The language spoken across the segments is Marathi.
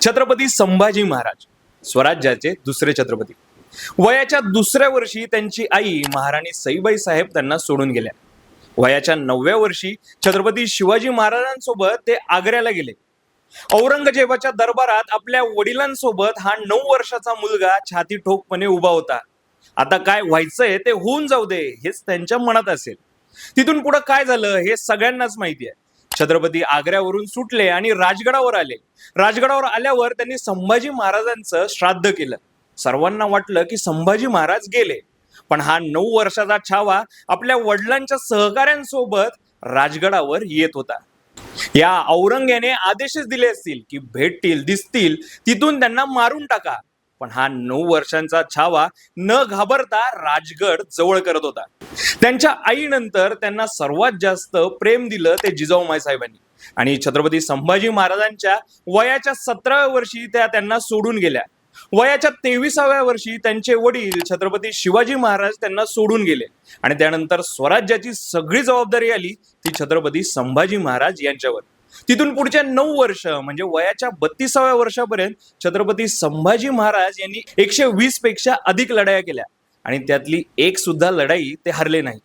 छत्रपती संभाजी महाराज स्वराज्याचे दुसरे छत्रपती. वयाच्या दुसऱ्या वर्षी त्यांची आई महाराणी सईबाई साहेब त्यांना सोडून गेल्या. वयाच्या नवव्या वर्षी छत्रपती शिवाजी महाराजांसोबत ते आग्र्याला गेले. औरंगजेबाच्या दरबारात आपल्या वडिलांसोबत हा नऊ वर्षाचा मुलगा छाती ठोकपणे उभा होता. आता काय व्हायचंय ते होऊन जाऊ दे हेच त्यांच्या मनात असेल. तिथून पुढे काय झालं हे सगळ्यांनाच माहिती आहे. छत्रपती आग्र्यावरून सुटले आणि राजगडावर आले. राजगडावर आल्यावर त्यांनी संभाजी महाराजांचं श्राद्ध केलं. सर्वांना वाटलं की संभाजी महाराज गेले. पण हा नऊ वर्षाचा छावा आपल्या वडिलांच्या सहकाऱ्यांसोबत राजगडावर येत होता. या औरंग्याने आदेशच दिले असतील की भेटतील दिसतील तिथून त्यांना मारून टाका. पण हा नऊ वर्षांचा छावा न घाबरता राजगड जवळ करत होता. त्यांच्या आईनंतर त्यांना सर्वात जास्त प्रेम दिलं ते जिजाऊमाई साहेबांनी. आणि छत्रपती संभाजी महाराजांच्या वयाच्या सतराव्या वर्षी त्या त्यांना सोडून गेल्या. वयाच्या तेविसाव्या वर्षी त्यांचे वडील छत्रपती शिवाजी महाराज त्यांना सोडून गेले. आणि त्यानंतर स्वराज्याची सगळी जबाबदारी आली ती छत्रपती संभाजी महाराज यांच्यावर. तिथून पुढच्या नऊ वर्ष म्हणजे वयाच्या बत्तीसाव्या वर्षापर्यंत छत्रपती संभाजी महाराज यांनी एकशे वीसपेक्षा अधिक लढाया केल्या. आणि त्यातली एक सुद्धा लढाई ते हरले नाही.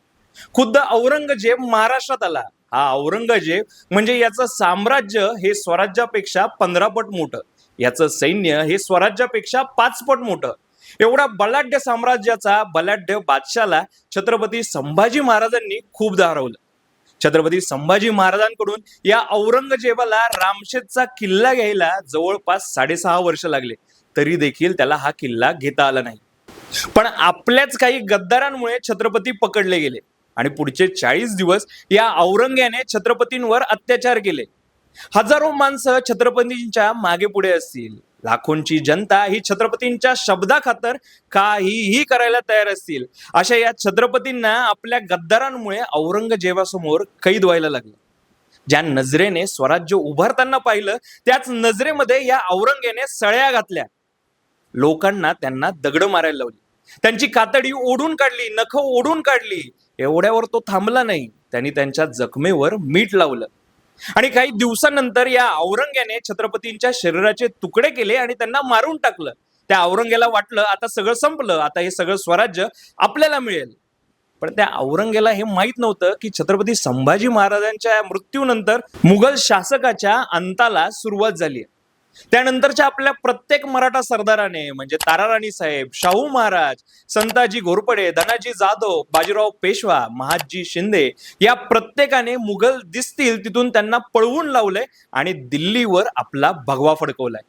खुद्द औरंगजेब महाराष्ट्रात आला. हा औरंगजेब म्हणजे याचं साम्राज्य हे स्वराज्यापेक्षा पंधरा पट मोठं. याचं सैन्य हे स्वराज्यापेक्षा पाच पट मोठं. एवढा बलाढ्य साम्राज्याचा बलाढ्य बादशाला छत्रपती संभाजी महाराजांनी खूपदा हरवलं. छत्रपती संभाजी महाराजांकडून या औरंगजेबाला रामशेतचा किल्ला घ्यायला जवळपास साडेसहा वर्ष लागले. तरी देखील त्याला हा किल्ला घेता आला नाही. पण आपल्याच काही गद्दारांमुळे छत्रपती पकडले गेले. आणि पुढचे चाळीस दिवस या औरंग्याने छत्रपतींवर अत्याचार केले. हजारो माणसं छत्रपतींच्या मागे पुढे असतील. लाखोंची जनता ही छत्रपतींच्या शब्दाखातर काहीही करायला तयार असतील. अशा या छत्रपतींना आपल्या गद्दारांमुळे औरंगजेबासमोर कैद व्हायला लागलं. ज्या नजरेने स्वराज्य उभारताना पाहिलं त्याच नजरेमध्ये या औरंगेने सळ्या घातल्या. लोकांना त्यांना दगड मारायला लावली. त्यांची कातडी ओढून काढली नख ओढून काढली. एवढ्यावर तो थांबला नाही. त्यांनी त्यांच्या जखमेवर मीठ लावलं. आणि काही दिवसानंतर या औरंग्याने छत्रपतींच्या शरीराचे तुकडे केले आणि त्यांना मारून टाकलं. त्या औरंग्याला वाटलं आता सगळं संपलं आता हे सगळं स्वराज्य आपल्याला मिळेल. पण त्या औरंगेला हे माहीत नव्हतं की छत्रपती संभाजी महाराजांच्या मृत्यूनंतर मुघल शासकाच्या अंताला सुरुवात झाली त्यानंतरच्या आपल्या प्रत्येक मराठा सरदाराने म्हणजे ताराराणी साहेब शाहू महाराज संताजी घोरपडे धनाजी जाधव बाजीराव पेशवा महादजी शिंदे या प्रत्येकाने मुघल दिसतील तिथून त्यांना पळवून लावलंय आणि दिल्लीवर आपला भगवा फडकवलाय.